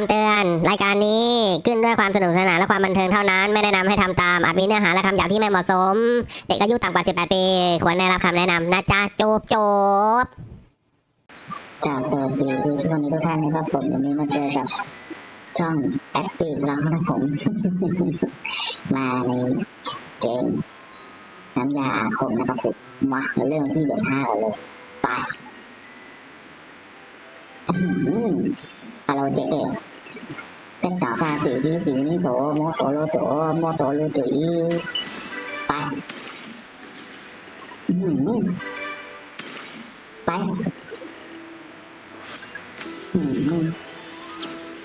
ำเตือน รายการนี้ขึ้นด้วยความสนุกสนานและความบันเทิงเท่านั้น ไม่แนะนำให้ทำตามอาจมีเนื้อหาและคำหยาบที่ไม่เหมาะสม เด็กอายุต่ำกว่า 18 ปี ควรได้รับคำแนะนำนะจ๊ะจบจบกราบสวัสดีทุกคนทุกท่านนะครับผมวันนี้มาเจอกับช่องแอปปีสแล้วนะครับผม มาในเกมน้ำยาอาคมนะครับผมมาเรื่องที่เบ็ดห้าเลยไป อื้อหือฮัลโหลเจ๊เอกเจ้าต่อฟาติวิสีมิโสโมโสโลโตโมโตโลตุยไปไปอืม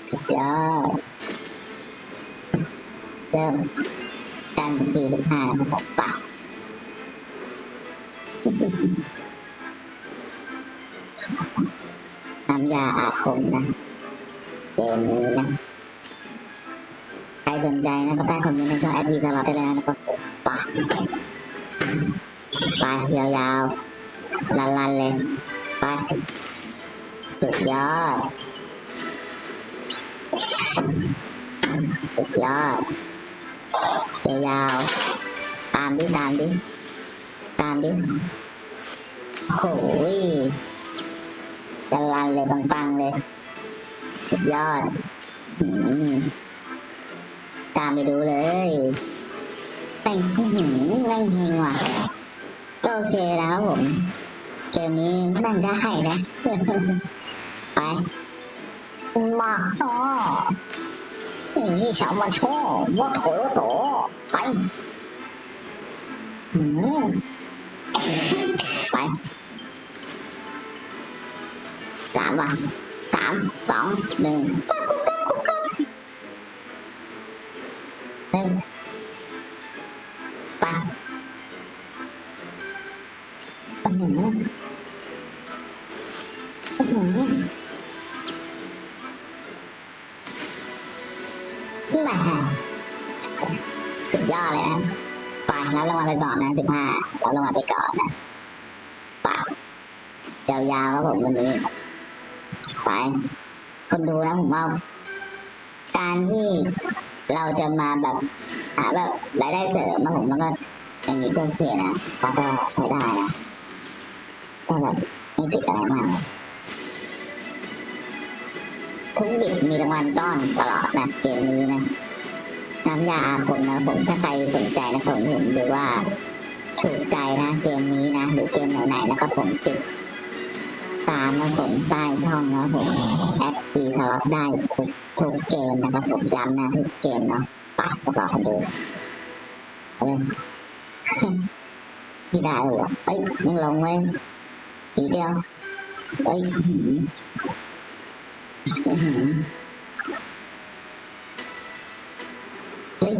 สุดยอดเริ่มการปีสิบห้านะครับผมปะ น้ำยาอาคมนะเกมนี้นะใครสนใจนะก็ใต้คอมเมนต์ในช่องแอดวีสล็อตได้เลยนะครับผมปะไปยาวๆลันๆเลยไปสุดยอด สุดยอดยาวๆตามดิตามดิตามดิโอ้ย ลันเลยปังๆเลย สุดยอดตามไปดูเลยแต่งผู้หญิงไล่เพลงว่ะก็โอเคแล้วผม เกมนี้นั่งได้นะ ไปมาฮ่อนี่สาวมาชอบว่าโถโตไป อืม สามว่ะสามสองหนึ่งหนึ่งไปอื้อหืออื้อหือแหมสุดยอดเลยนะไปรับรางวัลไปก่อนนะสิบห้ารับรางวัลไปก่อนนะปากยาวๆครับผมวันนี้ ไป คนดูนะผมว่าการที่เราจะมาแบบหาแบบรายได้เสริมนะผมมันก็อย่างนี้ก็โอเคนะเพราะก็ใช้ได้นะแต่แบบไม่ติดอะไรมากทุกบิดมีรางวัลก้อนตลอดนะเกมนี้นะน้ำยาอาคมนะผมถ้าใครสนใจนะผมผมหรือว่าถูกใจนะเกมนี้นะหรือเกมไหนๆนะครับผมติด ตามนะผมใต้ช่องนะผมแอดวีสล็อตได้ทุกทุกเกมนะครับผมย้ำนะทุกเกมเนาะไปประกอบกันดูเอาเลยพี่ได้เหรอเอ้ยมึงลงไว้อีเดียวเอ้ยเฮ้ย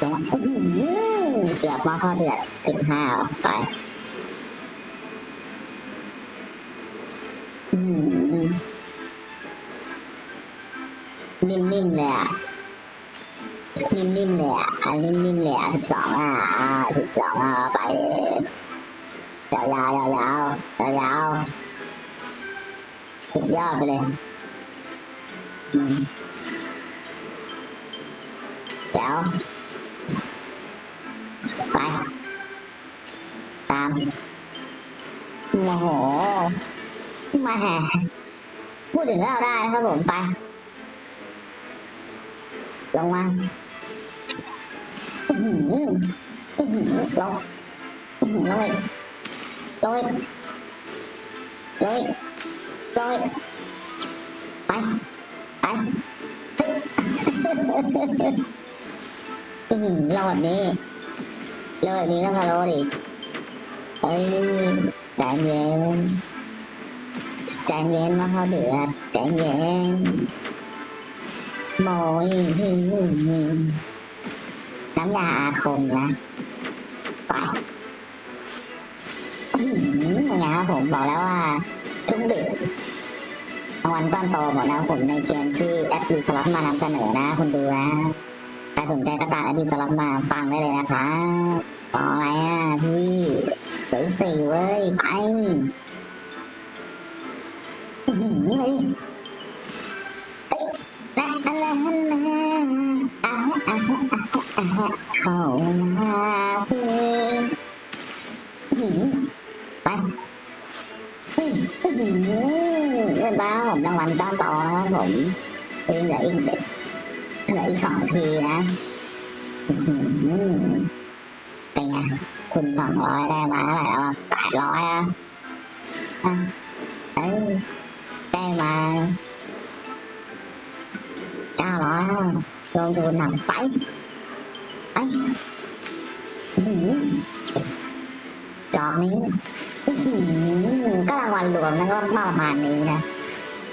จัวอื้อ เกือบมาข้อเดือดสิบห้าไปอืมนิ่มๆเลยอะนิ่มๆเลยอะอันนิ่มๆเลยอะสิบสองอะอ่าสิบสองอะไปเลยยาวๆยาวๆยาวๆยาวสุดยอดไปเลยเดี๋ยว ตามโมโหมาแห่พูดถึงก็เอาได้นะครับผมไป ลงมาอือหืออือหือลงอือหือลงอีกลงอีกลงอีกลงอีกไปไปอือหือลงแบบนี้ลงแบบนี้ก็พะโล้ดิ เอ้ยใจเย็นใจเย็นมาเขาเดือดใจเย็นโมยน้ำยาอาคมนะไปอื้อหือไงครับผมบอกแล้วว่า ทุกบิดรางวัลก้อนโตหมดแล้วผมในเกมที่แอดวีสล็อตมานำเสนอนะ คุณดูนะใครสนใจก็ตามแอดวีสล็อตมาฟังได้เลยนะครับต่ออะไรอะพี่ เหลือสี่เว้ย ไปอื้อหือนี่เลยเอ้ยนะอะไรนะอะฮะอะฮะอะฮะอะเข้ามาสิไปเฮ้ยอื้อหือเงินบ้าผมรางวัลก้อนโตนะครับผมเองเหลืออีกเหลืออีกสองทีนะเป็นไง คุณสองร้อยได้มาเท่าไหร่แล้วแปดร้อยอะเอ้ยได้มาเก้าร้อยลงทุนหนักไปไปหือดอกนี้ก็รางวัลรวมนะก็ประมาณนี้นะ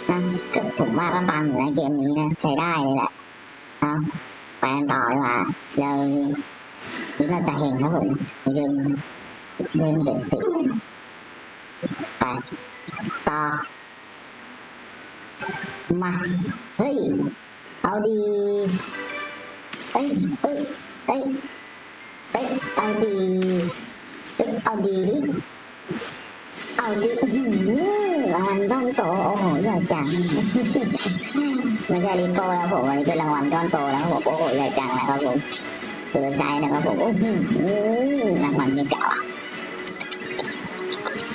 นะก็ผมว่าก็ปังอยู่ในเกมนี้นะใช้ได้เลยแหละเอาไปต่อดีกว่าเราห รือเราจะเห็นครับผมเล่นเล่นเบ็ดสิบไปต่อมาเฮ้ย เอาดีเอ้ยเอ้ยเอ้ยเอ้ยเอาดีเอ้ยเอาดีดิเอาดีอื้อหือรางวัลก้อนโตโอ้โหใหญ่จังไม่ใช่ลิโก้แล้วผมอันนี้เป็นรางวัลก้อนโตแล้วผมโอ้โหใหญ่จังนะครับผม ตัวใช้นะครับผมโอ้โหรางวัลนี่เก่าอะ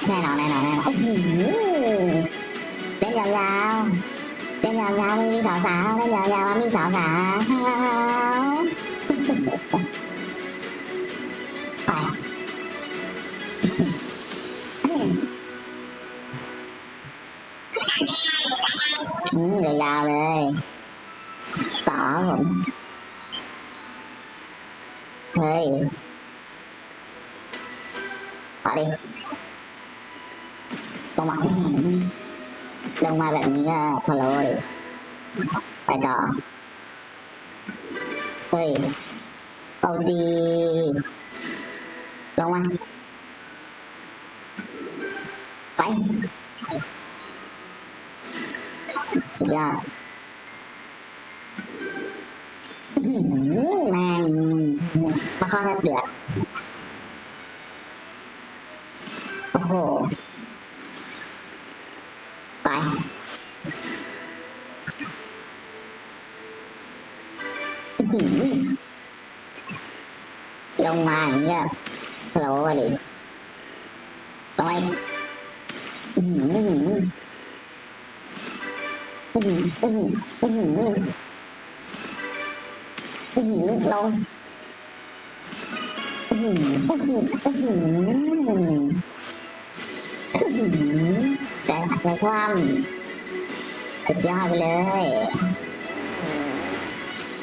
แน่นอนแน่นอนแน่นอนโอ้โหเล่นยาวๆเล่นยาวๆไม่มีสาวๆเล่นยาวๆไม่มีสาวๆไป เฮ้ยเอาดิลงมาอื้อหือลงมาแบบนี้ ข้อแทบเดือดโอ้โห ไป ลงมาอย่างเงี้ยโผล่อะดิลงไปอื้อหืออื้อหืออื้อหืออื้อหืออื้อ หืออื้อหืออื้อหืออื้อหืออื้อหือแต่ในความสุดยอดไปเลย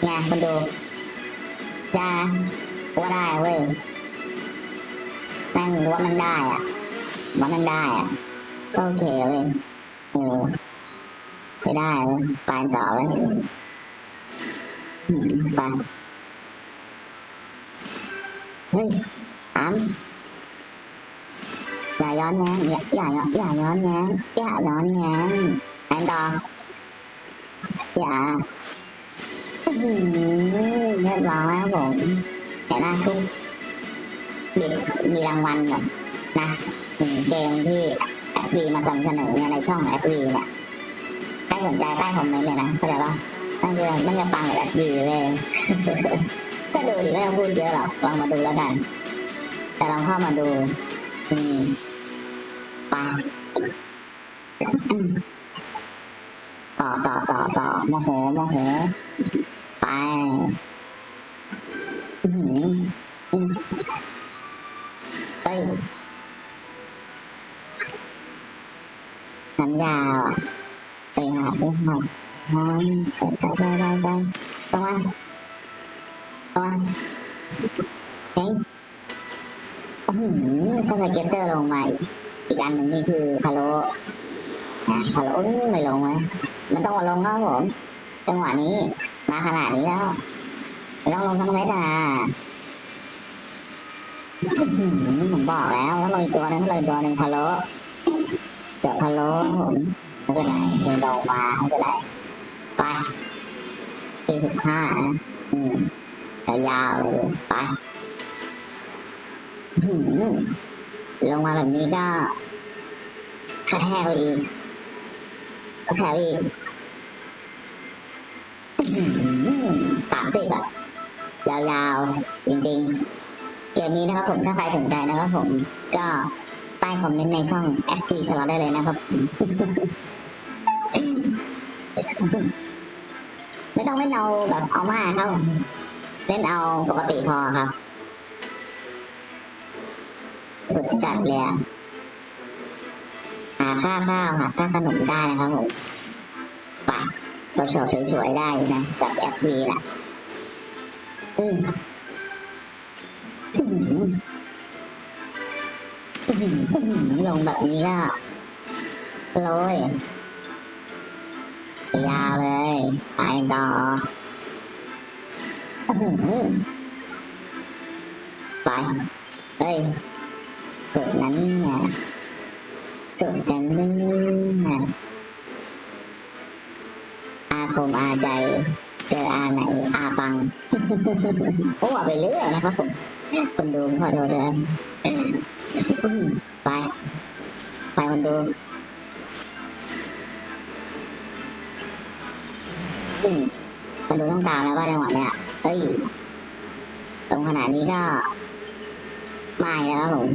ไงคนดูจะว่าได้เว้ยแม่งว่ามันได้อะว่ามันได้อะก็โอเคเว้ยเออใช้ได้เว้ยไปต่อเว้ยไป เฮ้ยอามอย่าย้อนแย้งอย่าอย่าอย่าย้อนแย้งอย่าย้อนแย้งแอนดออย่าอื้อหือเรียบร้อยครับผมแต่หน้าทุกบิดมีรางวัลแบบนะเกมที่แอดวีมานำเสนอเนี่ยในช่องแอดวีเนี่ยใครสนใจใต้คอมเมนต์เลยนะเข้าใจปะมันจะมันจะฟังแบบแอดวีเลย ก็ดูดิไม่ต้องพูดเยอะหรอกลองมาดูแล้วกัน แต่ลองเข้ามาดู อืมไปอืมต่อต่อต่อต่อโมโหโมโหไปอืมอืมเอ้ยน้ำยาวไปหาไปหาหาใส่ไปไปไปไปตรงมา ตัวเฮ้ยอื้อหือถ้าสเก็ตเตอร์ลงมาอีกอันหนึ่งนี่คือพะโลนะพะโลไม่ลงวะมันต้องมาลงครับผม จังหวะนี้ มาขนาดนี้แล้วไม่ต้องลงทั้งเม็ดอะผมบอกแล้วถ้าลงอีกตัวนึงถ้าลงอีกตัวหนึ่งพะโลเดี๋ยวพะโลผมไม่เป็นไรเดินลงมาไม่เป็นไรไปสี่สิบห้านะ อืมยาวเลยไปลงมาแบบนี้ก็กระแทกอีกก็แครี่สามสิบอะยาวๆ จริงๆ เกมนี้นะครับผมถ้าใครสนใจนะครับผมก็ใต้คอมเมนต์ในช่องแอปพลิสล็อตได้เลยนะครับ ไม่ต้องเล่นเอาแบบเอามาครับ เล่นเอาปกติพอครับ สุดจัดเลยอะหาค่าข้าวหาค่าขนมได้นะครับผมไปโฉบๆสวยๆได้นะกับแอปวีแหละอืมอื้อหืออื้อหืออื้อหือลงแบบนี้ก็โรยยาวเลยไปต่ออื้อหือ ไปเฮ้ยสุดนั้นเนี่ยสุดกันเนี่ยอาคมอาใจ เจออาไหนอาปังโอ้ไปเรื่อยนะครับผมคนดูขอโทษเลยไป ไปคนดูอืมคนดูต้องตามแล้วว่าจังหวะเนี้ย เอ้ยตรงขนาดนี้ก็ไม่แล้วครับผม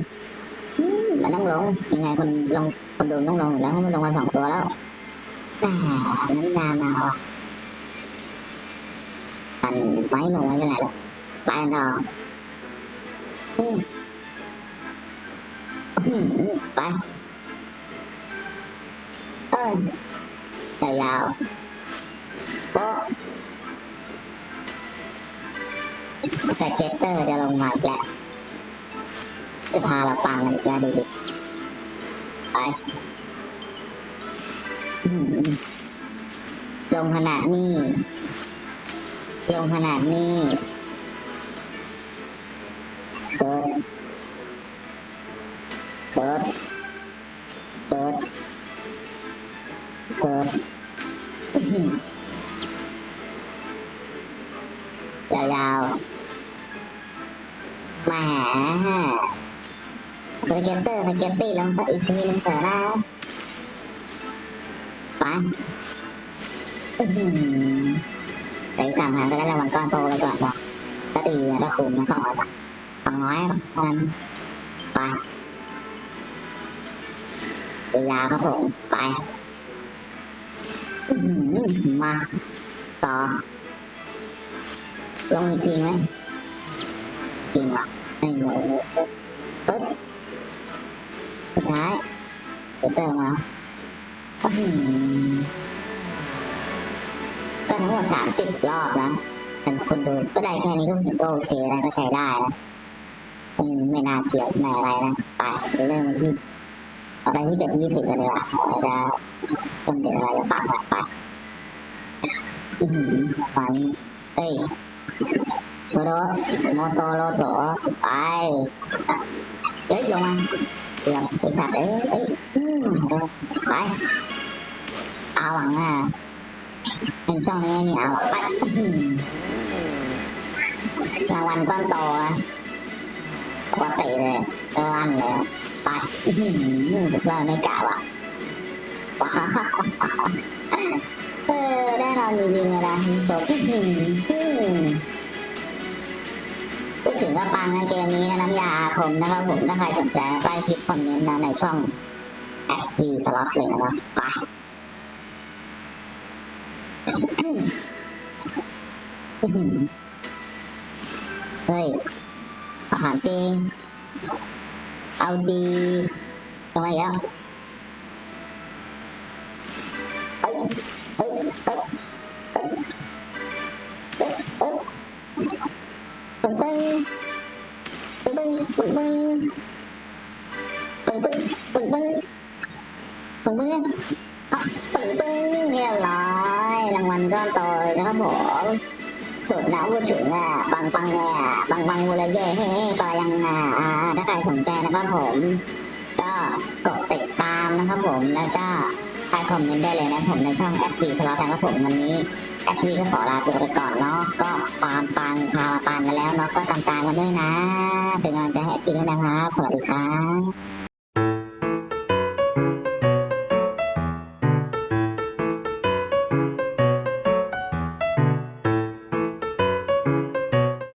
มันต้องลงยังไงคนลงคนดูต้องลงแล้วมันลงมาสองตัวแล้วแต่น้ำยามาอะมันไม่ลงไม่เป็นไรหรอกไปกันต่อไปเออยาวๆ สเก็ตเตอร์จะลงมาอีกแล้วจะพาเราปังกันอีกแล้วดูดิไปลงขนาดนี้ลงขนาดนี้สดสดสดสดยาวๆ มาสเก็ตเตอร์สเก็ตตี้ลงสักอีกทีหนึงเถอะนะไปอือหือแต่อีกสามพันก็ได้รางวัลก้อนโตไปก่อนบอกก็ดีก็คุ้มนะสองร้อยบาทสองร้อยเท่านั้นไปดูยาครับผมไปอือหือมาต่อลงอีกทีไหมจริงวะไม่รู้ปึ๊บสุดท้ายเดี๋ยวเติมมาก็ทั้งหมดสามสิบรอบแล้วแต่คนดูก็ได้แค่นี้ก็ถือว่าโอเคแล้วก็ใช้ได้นะอืมไม่น่าเกลียดไม่อะไรนะไปเริ่มที่อาไปที่เป็นยี่สิบกันดีกว่าเราจะต้องเดี๋ยวอะไรจะตามไปอือหือไปเอ้ย โชโรโมโตโรโตไปเฮ้ยลงมาเรื่องไอสัตว์เอ้ยเอ้ยไปอาหวังอะเป็นช่องนี้มีเอาไปอื้อหือรางวัลก้อนโตอะปกติเลยลั่นเลยไปอื้อหือสุดยอดไม่กล่าว่ะเออได้นอนจริงๆเลยนะจบ พูดถึงว่าปังในเกมนี้นะน้ำยาอาคมนะครับผมถ้าใครสนใจใต้คลิปคอมเมนต์นะในช่องแอดวีสล็อตเลยนะครับไปเฮ้ยอาหารจริง เอาดีทำไมอะเอ้ยเอ้ยเอ้ย ปึ้งปึ้งปึ้งปึ้งปึ้งปึ้งปึ้งปึ้งปึ้งปึ้งปึ้งปึ้งปึ้งเรียบร้อยรางวัลก้อนโตเลยนะครับผมสุดนะพูดถึงอะปังปังเลยอะปังปังมูลเย่เฮ้ปายังอะอ่าถ้าใครสนใจนะครับผมก็กดติดตามนะครับผมแล้วก็ใต้คอมเมนต์ได้เลยนะผมในช่องแอปพลิสล็อตนะครับผมวันนี้ แอปพลิก็ขอลาตัวไปก่อนเนาะก็ปานปังพามาปันกันแล้วเนาะก็ตามตามๆกันด้วยนะ เป็นกำลังใจให้แอปพลิด้วยนะครับ สวัสดีครับ